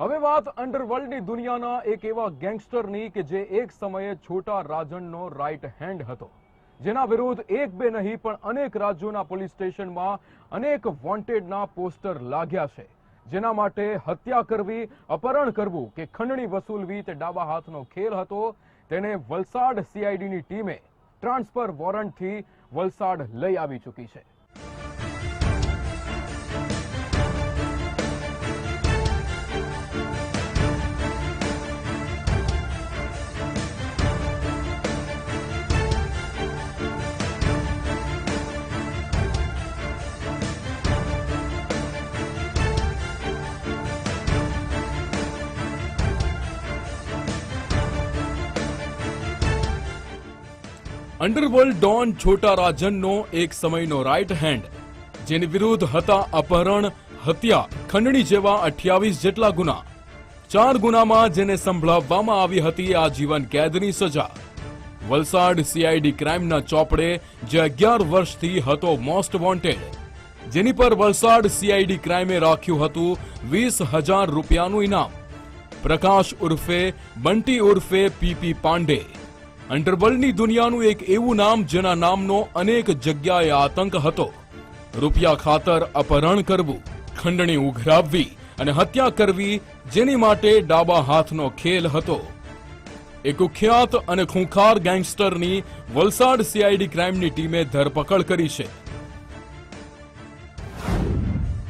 હવે વાત અંડરવર્લ્ડની દુનિયાના એક એવા ગેંગસ્ટરની કે જે એક સમયે છોટા રાજનનો રાઈટ હેન્ડ હતો. જેના વિરુદ્ધ એક બે નહીં, પણ અનેક રાજ્યોના પોલીસ સ્ટેશનમાં અનેક વોન્ટેડના પોસ્ટર લાગ્યા છે. જેના માટે હત્યા કરવી, અપહરણ કરવું કે ખંડણી વસૂલવી તે ડાબા હાથનો ખેલ હતો, તેને વલસાડ સીઆઈડીની ટીમે ટ્રાન્સફર વોરંટથી વલસાડ લઈ આવી ચૂકી છે. અંડરવર્લ્ડ ડોન છોટા રાજનનો એક સમયનો રાઈટ હેન્ડ જેની વિરુદ્ધ હતા અપહરણ, હત્યા, ખંડણી જેવા અઠ્યાવીસ જેટલા ગુના. ચાર ગુનામાં જેને સંભળાવવામાં આવી હતી આજીવન કેદની સજા. વલસાડ સીઆઈડી ક્રાઇમના ચોપડે જે અગિયાર વર્ષથી હતો મોસ્ટ વોન્ટેડ જેની પર વલસાડ સીઆઈડી ક્રાઇમે રાખ્યું હતું વીસ હજાર રૂપિયાનું ઇનામ. પ્રકાશ ઉર્ફે બંટી ઉર્ફે પીપી પાંડે. અંડરવર્લ્ડની દુનિયાનું એક એવું નામ જેના નામનો અનેક જગ્યાએ આતંક હતો. રૂપિયા ખાતર અપહરણ કરવું, ખંડણી ઉઘરાવવી અને હત્યા કરવી જેની માટે ડાબા હાથનો ખેલ હતો. એ કુખ્યાત અને ખૂંખાર ગેંગસ્ટરની વલસાડ સીઆઈડી ક્રાઇમની ટીમે ધરપકડ કરી છે.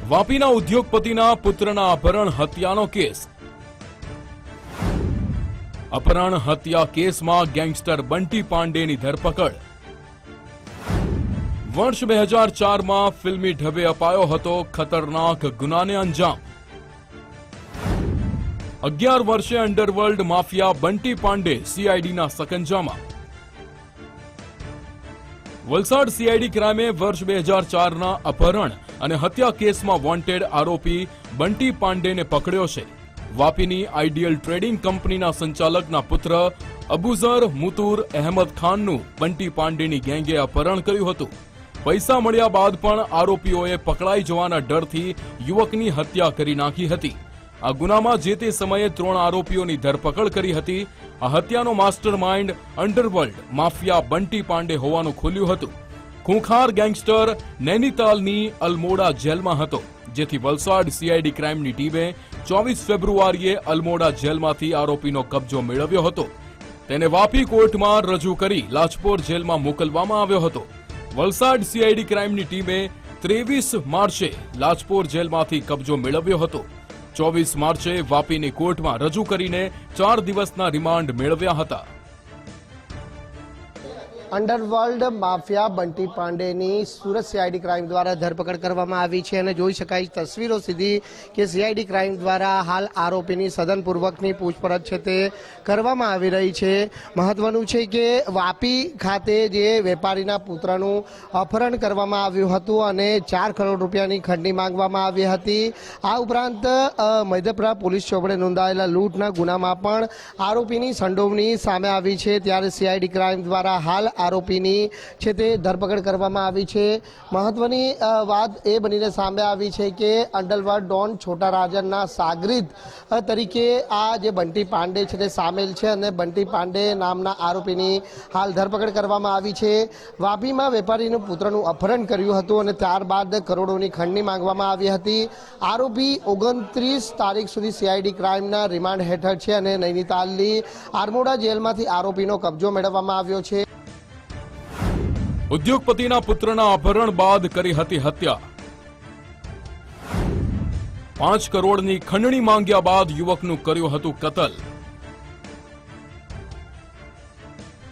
વાપીના ઉદ્યોગપતિના પુત્રના અપહરણ હત્યાનો કેસ અપહરણ, હત્યા કેસમાં ગેંગસ્ટર બંટી પાંડેની ધરપકડ. વર્ષ બે હજાર ચારમાં ફિલ્મી ઢબે અપાયો હતો ખતરનાક ગુનાને અંજામ. અગિયાર વર્ષે અંડરવર્લ્ડ માફિયા બંટી પાંડે સીઆઈડીના સકંજામાં. વલસાડ સીઆઈડી ક્રાઇમે વર્ષ બે હજાર ચારના અપહરણ અને હત્યા કેસમાં વોન્ટેડ આરોપી બંટી પાંડેને પકડ્યો છે. વાપીની આઈડિયલ ટ્રેડિંગ કંપનીના સંચાલકના પુત્ર અબુઝર મુતુર અહેમદ ખાનનું બંટી પાંડેની ગેંગે અપહરણ કર્યું હતું. પૈસા મળ્યા બાદ પણ આરોપીઓએ પકડાઈ જવાના ડરથી યુવકની હત્યા કરી નાખી હતી. આ ગુનામાં જે તે સમયે ત્રણ આરોપીઓની ધરપકડ કરી હતી. આ હત્યાનો master mind underworld mafia Bunty Pandey હોવાનું ખુલ્યું હતું. ખૂંખાર ગેંગસ્ટર નૈનીતાલની અલમોડા જેલમાં હતો, જેથી વલસાડ સીઆઈડી ક્રાઇમની ટીમે ચોવીસ ફેબ્રુઆરીએ અલમોડા જેલમાંથી આરોપીનો કબજો મેળવ્યો હતો. તેને વાપી કોર્ટમાં રજૂ કરી લાજપોર જેલમાં મોકલવામાં આવ્યો હતો. વલસાડ સીઆઈડી ક્રાઇમની ટીમે ત્રેવીસ માર્ચે લાજપોર જેલમાંથી કબજો મેળવ્યો હતો. ચોવીસ માર્ચે વાપીની કોર્ટમાં રજૂ કરીને ચાર દિવસના રિમાન્ડ મેળવ્યા હતા. અંડરવર્લ્ડ માફિયા બંટી પાંડેની સુરત સીઆઈડી ક્રાઇમ દ્વારા ધરપકડ કરવામાં આવી છે અને જોઈ શકાય તસવીરો સીધી કે સીઆઈડી ક્રાઇમ દ્વારા હાલ આરોપીની સદનપૂર્વકની પૂછપરછ છે તે કરવામાં આવી રહી છે. મહત્વનું છે કે વાપી ખાતે જે વેપારીના પુત્રનું અપહરણ કરવામાં આવ્યું હતું અને ચાર કરોડ રૂપિયાની ખંડની માંગવામાં આવી હતી. આ ઉપરાંત અ, પોલીસ ચોપડે નોંધાયેલા લૂંટના ગુનામાં પણ આરોપીની સંડોવણી સામે આવી છે. ત્યારે સીઆઈડી ક્રાઇમ દ્વારા હાલ આરોપીની છે તે ધરપકડ કરવામાં આવી છે. મહત્વની વાત એ બનીને સામે આવી છે કે અંડરવર્લ્ડ ડોન છોટા રાજનના સાગરીત તરીકે આ જે બંટી પાંડે છે તે સામેલ છે અને બંટી પાંડે નામના આરોપીની હાલ ધરપકડ કરવામાં આવી છે. વાપીમાં વેપારીનું પુત્રનું અપહરણ કર્યું હતું અને ત્યારબાદ કરોડોની ખંડણી માંગવામાં આવી હતી. આરોપી ઓગણત્રીસ તારીખ સુધી સીઆઈડી ક્રાઇમના રિમાન્ડ હેઠળ છે અને નૈનીતાલની આરમોડા જેલમાંથી આરોપીનો કબજો મેળવવામાં આવ્યો છે. ઉદ્યોગપતિના પુત્રના અપહરણ બાદ કરી હતી હત્યા. પાંચ કરોડની ખંડણી માંગ્યા બાદ યુવકનું કર્યું હતું કતલ.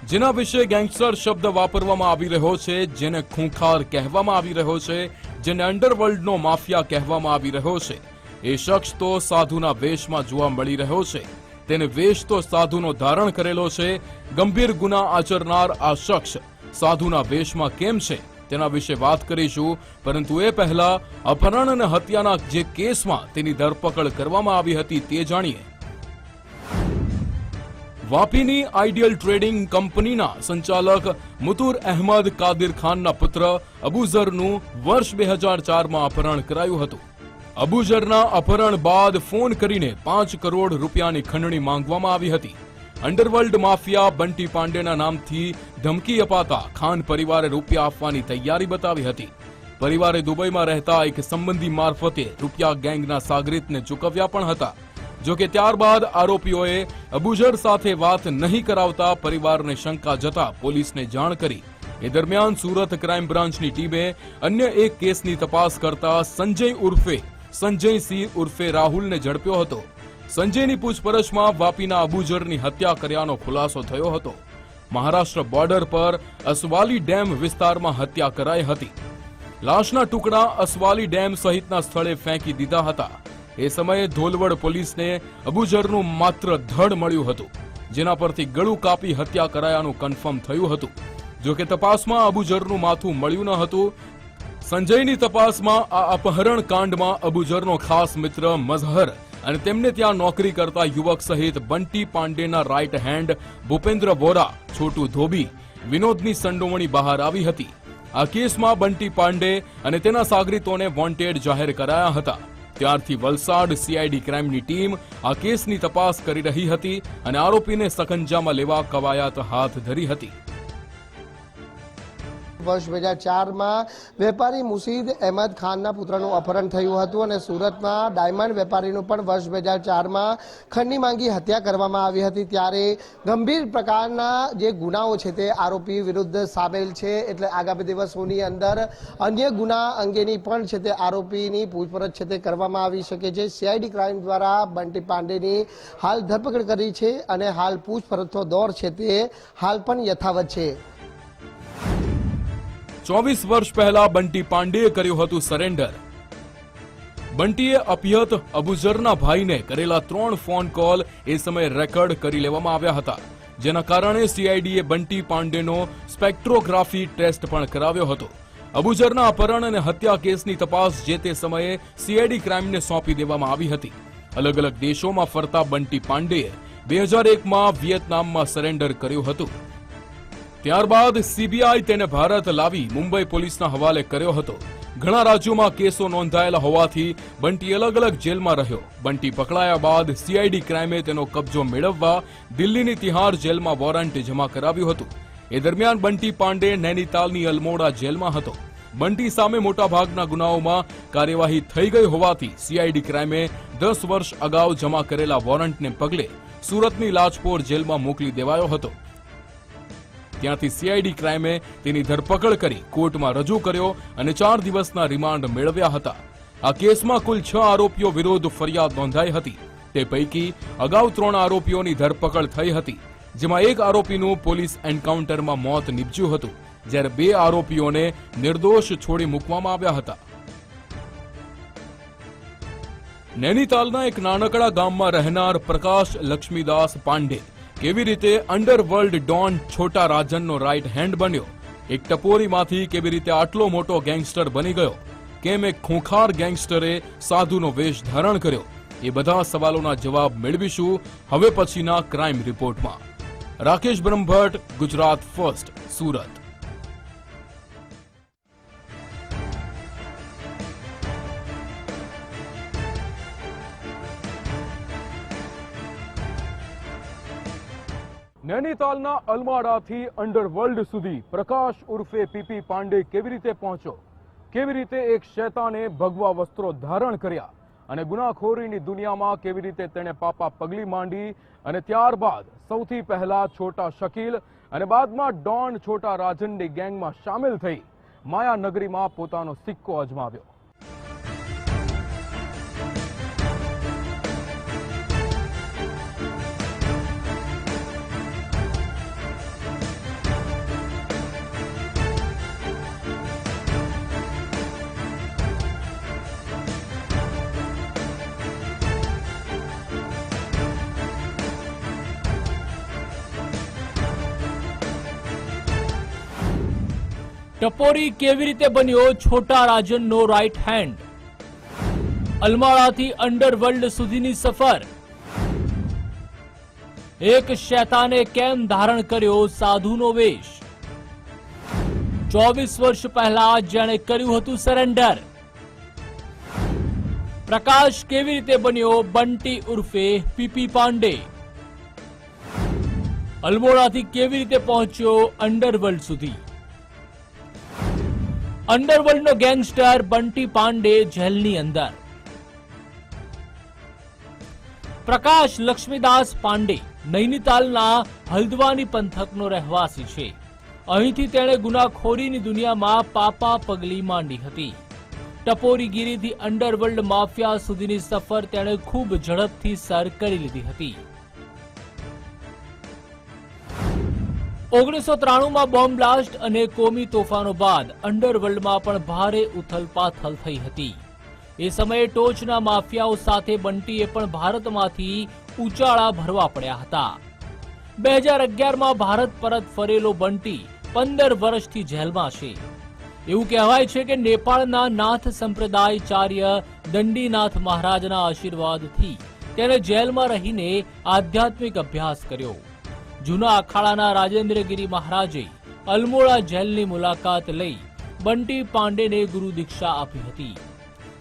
જેના વિશે ગેંગસ્ટર શબ્દ વાપરવામાં આવી રહ્યો છે, જેને ખૂંખાર કહેવામાં આવી રહ્યો છે, જેને અંડરવર્લ્ડનો માફિયા કહેવામાં આવી રહ્યો છે. એ શખ્સ તો સાધુના વેશમાં જોવા મળી રહ્યો છે. તેને વેશ તો સાધુનો ધારણ કરેલો છે. ગંભીર ગુના આચરનાર આ શખ્સ સાધુના વેશમાં કેમ છે? તેના વિશે વાત કરીશું, પરંતુ એ પહેલા અપહરણ અને હત્યાના જે કેસમાં તેની ધરપકડ કરવામાં આવી હતી તે જાણીએ. વાપીની આઈડિયલ ટ્રેડિંગ કંપનીના સંચાલક મુતુર અહેમદ કાદિર ખાનના પુત્ર અબુઝરનું વર્ષ બે હજાર ચારમાં અપહરણ કરાયું હતું. અબુઝરના અપહરણ બાદ ફોન કરીને પાંચ કરોડ રૂપિયાની ખંડણી માંગવામાં આવી હતી. અંડરવર્લ્ડ માફિયા બંટી પાંડેના નામથી ધમકી અપાતા ખાન પરિવારે રૂપિયા આપવાની તૈયારી બતાવી હતી. પરિવારે દુબઈમાં રહેતા એક સંબંધી મારફતે રૂપિયા ગેંગના સાગરીતને ચૂકવ્યા પણ હતા. જોકે ત્યારબાદ આરોપીઓએ અબુજર સાથે વાત નહીં કરાવતા પરિવારને શંકા જતા પોલીસને જાણ કરી. એ દરમિયાન સુરત ક્રાઇમ બ્રાન્ચની ટીમે અન્ય એક કેસની તપાસ કરતા સંજય ઉર્ફે, સંજય સિંહ ઉર્ફે રાહુલને ઝડપ્યો હતો. સંજયની પૂછપરછમાં વાપીના અબુજરની હત્યા કર્યાનો ખુલાસો થયો હતો. મહારાષ્ટ્ર બોર્ડર પર અસવાલી ડેમ વિસ્તારમાં હત્યા કરાઈ હતી. લાશના ટુકડા અસવાલી ડેમ સહિતના સ્થળે ફેંકી દીધા હતા. એ સમયે ધોલવડ પોલીસને અબુજરનું માત્ર ધડ મળ્યું હતું, જેના પરથી ગળું કાપી હત્યા કરાયાનું કન્ફર્મ થયું હતું. જોકે તપાસમાં અબુજરનું માથું મળ્યું ન હતું, સંજયની તપાસમાં આ અપહરણ કાંડમાં અબુજરનો ખાસ મિત્ર મઝહર અને તેમને ત્યાં નોકરી કરતા યુવક સહિત બંટી પાંડેના રાઇટ હેન્ડ ભૂપેન્દ્ર વોરા, છોટુ ધોબી, વિનોદની સંડોવણી બહાર આવી હતી. આ કેસમાં બંટી પાંડે અને તેના સાગરીતોને વોન્ટેડ જાહેર કરાયા હતા. ત્યારથી વલસાડ સીઆઈડી ક્રાઇમની ટીમ આ કેસની તપાસ કરી રહી હતી અને આરોપીને સકંજામાં લેવા કવાયત હાથ ધરી હતી. વર્ષ બે હજાર ચારમાં વેપારી મુસીદ અહેમદ ખાનના પુત્રનું અપહરણ થયું હતું અને સુરતમાં ડાયમંડ વેપારીનું પણ વર્ષ બે હજાર ચારમાં ખંડની માંગી હત્યા કરવામાં આવી હતી. ત્યારે ગંભીર પ્રકારના જે ગુનાઓ છે તે આરોપી વિરુદ્ધ સામેલ છે. એટલે આગામી દિવસોની અંદર અન્ય ગુના અંગેની પણ છે તે આરોપીની પૂછપરછ છે તે કરવામાં આવી શકે છે. સીઆઈડી ક્રાઇમ દ્વારા બંટી પાંડેની હાલ ધરપકડ કરી છે અને હાલ પૂછપરછનો દોર છે તે હાલ પણ યથાવત છે. ચોવીસ વર્ષ પહેલા બંટી પાંડેએ કર્યું હતું સરેન્ડર બંટીએ અપિયત અબુઝરના ભાઈને કરેલા ત્રણ ફોન કોલ એ સમયે રેકોર્ડ કરી લેવામાં આવ્યા હતા. જેના કારણે સીઆઈડીએ બંટી પાંડેનો સ્પેક્ટ્રોગ્રાફી ટેસ્ટ પણ કરાવ્યો હતો. અબુઝરના અપહરણ અને હત્યા કેસની તપાસ જે તે સમયે સીઆઈડી ક્રાઇમને સોંપી દેવામાં આવી હતી. અલગ અલગ દેશોમાં ફરતા બંટી પાંડેએ બે હજાર એકમાં વિયેતનામમાં સરેન્ડર કર્યું હતું. ત્યારબાદ સીબીઆઈ તેને ભારત લાવી મુંબઈ પોલીસના હવાલે કર્યો હતો. ઘણા રાજ્યોમાં કેસો નોંધાયેલા હોવાથી બંટી અલગ અલગ જેલમાં રહ્યો. બંટી પકડાયા બાદ સીઆઈડી ક્રાઇમે તેનો કબજો મેળવવા દિલ્હીની તિહાર જેલમાં વોરંટ જમા કરાવ્યું હતું. એ દરમિયાન બંટી પાંડે નૈનીતાલની અલમોડા જેલમાં હતો. બંટી સામે મોટાભાગના ગુનાઓમાં કાર્યવાહી થઈ ગઈ હોવાથી સીઆઈડી ક્રાઇમે દસ વર્ષ અગાઉ જમા કરેલા વોરંટને પગલે સુરતની લાજપોર જેલમાં મોકલી દેવાયો હતો. ત્યાંથી સીઆઈડી ક્રાઇમે તેની ધરપકડ કરી કોર્ટમાં રજૂ કર્યો અને ચાર દિવસના રિમાન્ડ મેળવ્યા હતા. આ કેસમાં કુલ છ આરોપીઓ વિરુદ્ધ ફરિયાદ નોંધાઈ હતી. તે પૈકી અગાઉ ત્રણ આરોપીઓની ધરપકડ થઈ હતી, જેમાં એક આરોપીનું પોલીસ એન્કાઉન્ટરમાં મોત નીપજ્યું હતું, જ્યારે બે આરોપીઓને નિર્દોષ છોડી મૂકવામાં આવ્યા હતા. નૈનીતાલના એક નાનકડા ગામમાં રહેનાર પ્રકાશ લક્ષ્મીદાસ પાંડે કેવી રીતે અંડરવર્લ્ડ ડોન છોટા રાજનનો રાઇટ હેન્ડ બન્યો? એક ટપોરીમાંથી કેવી રીતે આટલો મોટો ગેંગસ્ટર બની ગયો? કેમ એક ખૂંખાર ગેંગસ્ટરે સાધુનો વેશ ધારણ કર્યો? એ બધા સવાલોના જવાબ મેળવીશું હવે પછીના ક્રાઇમ રિપોર્ટમાં. રાકેશ બ્રહ્મભટ્ટ, ગુજરાત ફર્સ્ટ, સુરત. નૈનીતાલના અલમાડાથી અંડરવર્લ્ડ સુધી પ્રકાશ ઉર્ફે પીપી પાંડે કેવી રીતે પહોંચ્યો? કેવી રીતે એક શૈતાને ભગવા વસ્ત્રો ધારણ કર્યા? અને ગુનાખોરીની દુનિયામાં કેવી રીતે તેણે પાપા પગલી માંડી? અને ત્યારબાદ સૌથી પહેલા છોટા શકીલ અને બાદમાં ડોન છોટા રાજનની ગેંગમાં સામેલ થઈ માયાનગરીમાં પોતાનો સિક્કો અજમાવ્યો. ટપોરી કેવી રીતે બન્યો છોટા રાજનનો રાઈટ હેન્ડ અલમાળાથી અંડરવર્લ્ડ સુધીની સફર. એક શૈતાને કેમ ધારણ કર્યો સાધુનો વેશ? ચોવીસ વર્ષ પહેલા જેણે કર્યું હતું સરેન્ડર પ્રકાશ કેવી રીતે બન્યો બંટી ઉર્ફે પીપી પાંડે? અલમોડાથી કેવી રીતે પહોંચ્યો અંડરવર્લ્ડ સુધી? અંડરવર્લ્ડનો ગેંગસ્ટર બંટી પાંડે જેલની અંદર. પ્રકાશ લક્ષ્મીદાસ પાંડે નૈનીતાલના હલ્દવાની પંથકનો રહેવાસી છે. અહીંથી તેણે ગુનાખોરીની દુનિયામાં પાપા પગલી માંડી હતી. ટપોરીગીરીથી અંડરવર્લ્ડ માફિયા સુધીની સફર તેણે ખૂબ ઝડપથી સર કરી લીધી હતી. ઓગણીસો ત્રાણુંમાં બોમ્બ બ્લાસ્ટ અને કોમી તોફાનો બાદ અંડરવર્લ્ડમાં પણ ભારે ઉથલપાથલ થઈ હતી. એ સમયે ટોચના માફિયાઓ સાથે બંટીએ પણ ભારતમાંથી ઉચાળા ભરવા પડ્યા હતા. બે હજાર અગિયારમાં ભારત પરત ફરેલો બંટી પંદર વર્ષથી જેલમાં છે. એવું કહેવાય છે કે નેપાળના નાથ સંપ્રદાયચાર્ય દંડીનાથ મહારાજના આશીર્વાદથી તેણે જેલમાં રહીને આધ્યાત્મિક અભ્યાસ કર્યો. જૂના અખાડાના રાજેન્દ્રગીરી મહારાજે અલમોડા જેલની મુલાકાત લઈ બંટી પાંડેને ગુરુ દીક્ષા આપી હતી.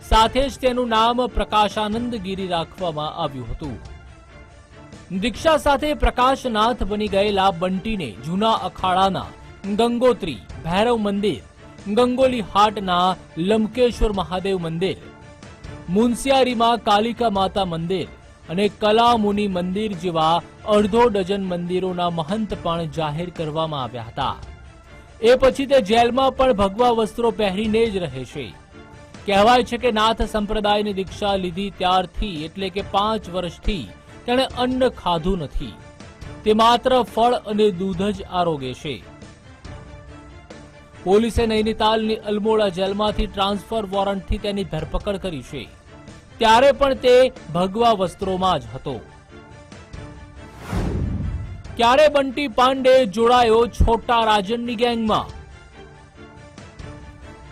સાથે જ તેનું નામ પ્રકાશાનંદ ગીરી રાખવામાં આવ્યું હતું. દીક્ષા સાથે પ્રકાશનાથ બની ગયેલા બંટીને જૂના અખાડાના ગંગોત્રી, ભૈરવ મંદિર, ગંગોલી હાટના લંકેશ્વર મહાદેવ મંદિર, મુનસિયારીમાં કાલિકા માતા મંદિર અને કલામુનિ મંદિર જેવા અડધો ડઝન મંદિરોના મહંત પણ જાહેર કરવામાં આવ્યા હતા. એ પછી તે જેલમાં પણ ભગવા વસ્ત્રો પહેરીને જ રહે છે. કહેવાય છે કે નાથ સંપ્રદાયની દીક્ષા લીધી ત્યારથી એટલે કે પાંચ વર્ષથી તેણે અન્ન ખાધું નથી. તે માત્ર ફળ અને દૂધ જ આરોગે છે. પોલીસે નૈનીતાલની અલમોડા જેલમાંથી ટ્રાન્સફર વોરંટથી તેની ધરપકડ કરી છે. ત્યારે પણ તે ભગવા વસ્ત્રોમાં જ હતો. ક્યારે બંટી પાંડે જોડાયો છોટા રાજનની ગેંગમાં?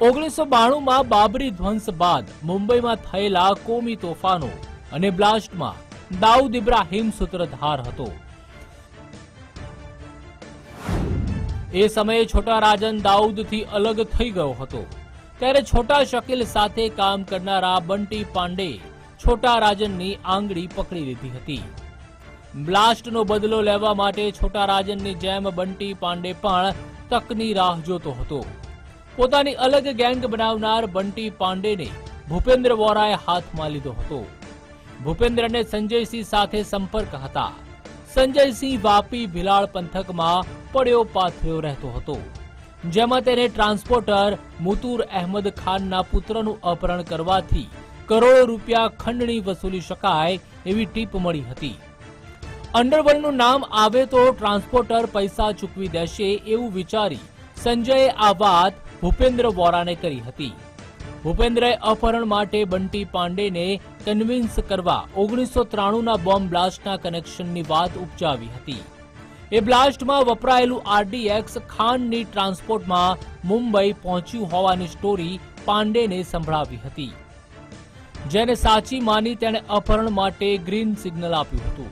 ઓગણીસો બાણુંમાં બાબરી ધ્વંસ બાદ મુંબઈમાં થયેલા કોમી તોફાનો અને બ્લાસ્ટમાં દાઉદ ઇબ્રાહિમ સૂત્રધાર હતો. એ સમયે છોટા રાજન દાઉદથી અલગ થઈ ગયો હતો. ત્યારે છોટા શકીલ સાથે કામ કરનારા બંટી પાંડે છોટા રાજનની આંગળી પકડી લીધી હતી. બ્લાસ્ટનો બદલો લેવા માટે છોટા રાજનની જેમ બંટી પાંડે પણ તકની રાહ જોતો હતો. પોતાની અલગ ગેંગ બનાવનાર બંટી પાંડેને ભૂપેન્દ્ર વોરાએ હાથમાં લીધો હતો. ભૂપેન્દ્રને સંજયસિંહ સાથે સંપર્ક હતા. સંજયસિંહ વાપી ભિલાડ પંથકમાં પડ્યો પાથર્યો રહેતો હતો. જેમાં તેને ટ્રાન્સપોર્ટર મુતુર અહેમદ ખાનના પુત્રનું અપહરણ કરવાથી કરોડો રૂપિયા ખંડણી વસૂલી શકાય એવી ટીપ મળી હતી. અંડરવર્લ્ડનું નામ આવે તો ટ્રાન્સપોર્ટર પૈસા ચૂકવી દેશે એવું વિચારી સંજયે આ વાત ભૂપેન્દ્ર વોરાને કરી હતી. ભૂપેન્દ્રએ અપહરણ માટે બંટી પાંડેને કન્વિન્સ કરવા ઓગણીસો ત્રાણુંના બોમ્બ બ્લાસ્ટના કનેક્શનની વાત ઉપજાવી હતી. એ બ્લાસ્ટમાં વપરાયેલું આરડીએક્સ ખાનની ટ્રાન્સપોર્ટમાં મુંબઈ પહોંચ્યું હોવાની સ્ટોરી પાંડેને સંભળાવી હતી. જેને સાચી માની તેણે અપહરણ માટે ગ્રીન સિગ્નલ આપ્યું હતું.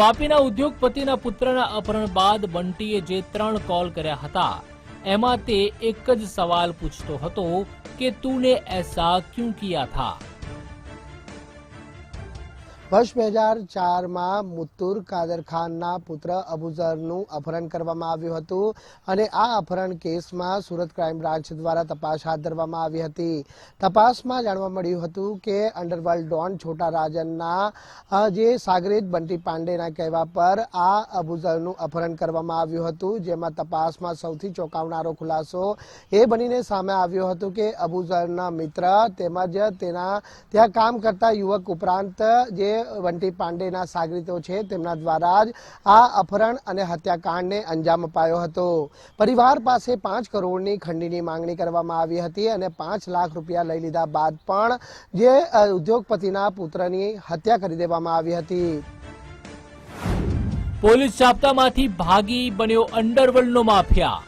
વાપીના ઉદ્યોગપતિના પુત્રના અપહરણ બાદ બંટીએ જે ત્રણ કોલ કર્યા હતા, એમાં તે એક જ સવાલ પૂછતો હતો કે તું ને એસા ક્યું કિયા થા? વર્ષ બે હજાર ચારમાં મુત્તુર કાદર ખાનના પુત્ર અબુઝરનું અપહરણ કરવામાં આવ્યું હતું અને આ અપહરણ કેસમાં સુરત ક્રાઇમ બ્રાન્ચ દ્વારા તપાસ હાથ ધરવામાં આવી હતી. તપાસમાં જાણવા મળ્યું હતું કે અંડરવર્લ્ડ ડોન છોટા રાજનના જે સાગરીત બંટી પાંડેના કહેવા પર આ અબુઝરનું અપહરણ કરવામાં આવ્યું હતું, જેમાં તપાસમાં સૌથી ચોંકાવનારો ખુલાસો એ બનીને સામે આવ્યો હતો કે અબુઝરના મિત્ર તેમજ તેના, ત્યાં કામ કરતા યુવક ઉપરાંત જે બંટી પાંડેના સાગરીતો છે, તેમના દ્વારા જ આ અપહરણ અને હત્યાકાંડને અંજામ અપાયો હતો. પરિવાર પાસે પાંચ કરોડની ખંડણીની માંગણી કરવામાં આવી હતી અને પાંચ લાખ રૂપિયા લઈ લીધા બાદ પણ જે ઉદ્યોગપતિના પુત્રની હત્યા કરી દેવામાં આવી હતી. પોલીસ જાપ્તામાંથી ભાગી બન્યો અંડરવર્લ્ડનો mafia.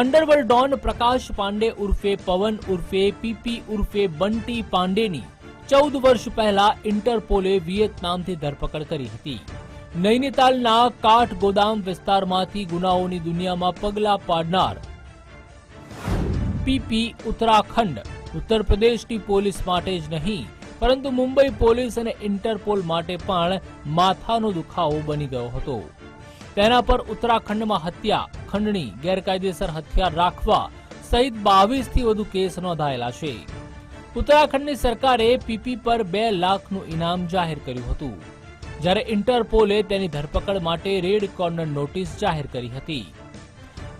Underworld don Prakash Pandey ઉર્ફે પવન ઉર્ફે પીપી ઉર્ફે બંટી પાંડેની ચૌદ વર્ષ પહેલા ઇન્ટરપોલે વિયેતનામથી ધરપકડ કરી હતી. નૈનીતાલના કાઠ ગોદામ વિસ્તારમાંથી ગુનાઓની દુનિયામાં પગલા પાડનાર પીપી ઉત્તરાખંડ. ઉત્તર પ્રદેશની પોલીસ માટે જ નહીં, પરંતુ મુંબઈ પોલીસ અને ઇન્ટરપોલ માટે પણ માથાનો દુખાવો બની ગયો હતો. તેના પર ઉત્તરાખંડમાં હત્યા, ખંડણી, ગેરકાયદેસર હથિયાર રાખવા સહિત બાવીસથી વધુ કેસ નોંધાયેલા છે. ઉત્તરાખંડની સરકારે પીપી પર બે લાખનું ઇનામ જાહેર કર્યું હતું. જ્યારે ઇન્ટરપોલે તેની ધરપકડ માટે રેડ કોર્નર નોટિસ જાહેર કરી હતી.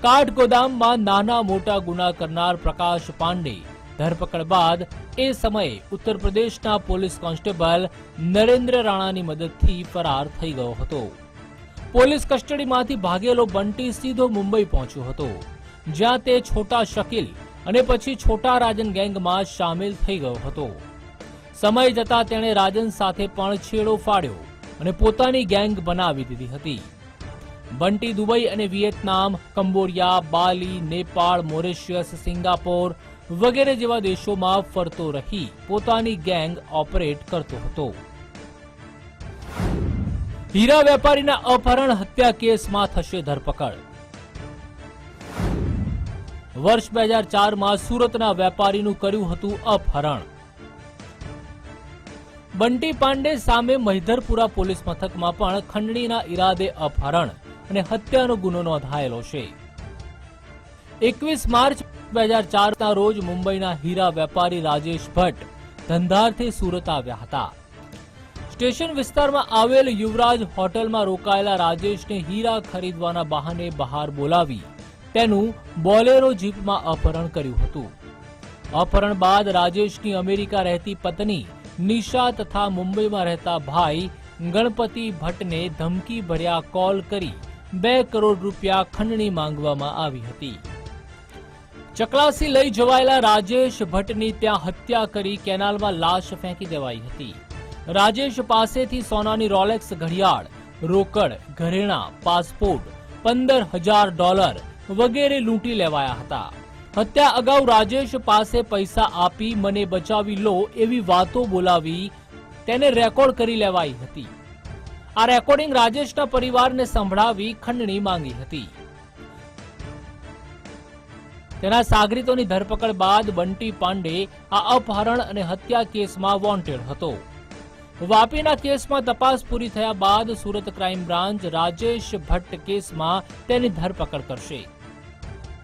કાઠગોદામમાં નાના મોટા ગુના કરનાર પ્રકાશ પાંડે ધરપકડ બાદ એ સમયે ઉત્તર પ્રદેશના પોલીસ કોન્સ્ટેબલ નરેન્દ્ર રાણાની મદદથી ફરાર થઈ ગયો હતો. પોલીસ કસ્ટડીમાંથી ભાગેલો બંટી સીધો મુંબઈ પહોંચ્યો હતો, જ્યાં તે છોટા શકીલ અને પછી છોટા રાજન ગેંગમાં સામેલ થઈ ગયો હતો. સમય જતા તેણે રાજન સાથે પણ છેડો ફાડ્યો અને પોતાની ગેંગ બનાવી દીધી હતી. બંટી દુબઈ અને Vietnam, Cambodia, Bali, Nepal, Mauritius, Singapore વગેરે જેવા દેશોમાં ફરતો રહી પોતાની ગેંગ ઓપરેટ કરતો હતો. હીરા વેપારીના અપહરણ હત્યા કેસમાં થશે ધરપકડ. વર્ષ બે હજાર ચારમાં સુરતના વેપારીનું કર્યું હતું અપહરણ. બંટી પાંડે સામે મહિધરપુરા પોલીસ મથકમાં પણ ખંડણીના ઈરાદે અપહરણ અને હત્યાનો ગુનો નોંધાયેલો છે. એકવીસ માર્ચ બે હજાર ચારના રોજ મુંબઈના હીરા વેપારી રાજેશ ભટ્ટ ધંધારથી સુરત આવ્યા હતા. સ્ટેશન વિસ્તારમાં આવેલ યુવરાજ હોટલમાં રોકાયેલા રાજેશને હીરા ખરીદવાના બહાને બહાર બોલાવી તેનું બોલેરો જીપમાં અપહરણ કર્યું હતું. અપહરણ બાદ રાજેશની અમેરિકા રહેતી પત્ની નિશા તથા મુંબઈમાં રહેતા ભાઈ ગણપતિ ભટ્ટને ધમકી ભર્યા કોલ કરી બે કરોડ રૂપિયા ખંડણી માંગવામાં આવી હતી. ચકલાસી લઈ જવાયેલા રાજેશ ભટ્ટની ત્યાં હત્યા કરી કેનાલમાં લાશ ફેંકી દેવાઈ હતી. રાજેશ પાસેથી સોનાની રોલેક્સ ઘડિયાળ, રોકડ, ઘરેણા, પાસપોર્ટ, પંદર હજાર ડોલર વગેરે લૂંટી લેવાયા હતા. હત્યા અગાઉ રાજેશ પાસે પૈસા આપી મને બચાવી લો એવી વાતો બોલાવી તેને રેકોર્ડ કરી લેવાઈ હતી. આ રેકોર્ડિંગ રાજેશના પરિવારને સંભળાવી ખંડણી માંગી હતી. તેના સાગરીતોની ધરપકડ બાદ બંટી પાંડે આ અપહરણ અને હત્યા કેસમાં વોન્ટેડ હતો. વાપીના કેસમાં તપાસ પૂરી થયા બાદ સુરત ક્રાઇમ બ્રાન્ચ રાજેશ ભટ્ટ કેસમાં તેની ધરપકડ કરશે.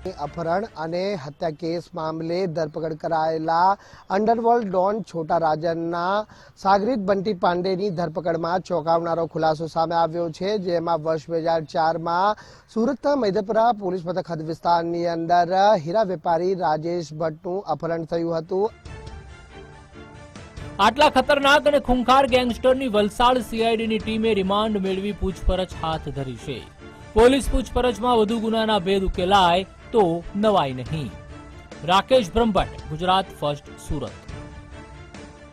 અપહરણ અને હત્યા કેસ મામલે ધરપકડ કરાયેલા અંડરવર્લ્ડ ડોન છોટા રાજનના સાગરીત બંટી પાંડેની ધરપકડમાં ચોંકાવનારો ખુલાસો સામે આવ્યો છે જેમાં વર્ષ બે હજાર ચારમાં સુરતના મૈદપુરા પોલીસ મથક હદ વિસ્તારની અંદર હીરા વેપારી રાજેશ ભટ્ટનું અપહરણ થયું હતું આટલા ખતરનાક અને ખૂંખાર ગેંગસ્ટરની વલસાડ સીઆઈડીની ટીમે રિમાન્ડ મેળવી પૂછપરછ હાથ ધરી છે પોલીસ પૂછપરછમાં વધુ ગુનાના ભેદ ઉકેલાય તો નવાઈ નહીં. રાકેશ બ્રહ્મભટ્ટ ગુજરાત ફર્સ્ટ સુરત.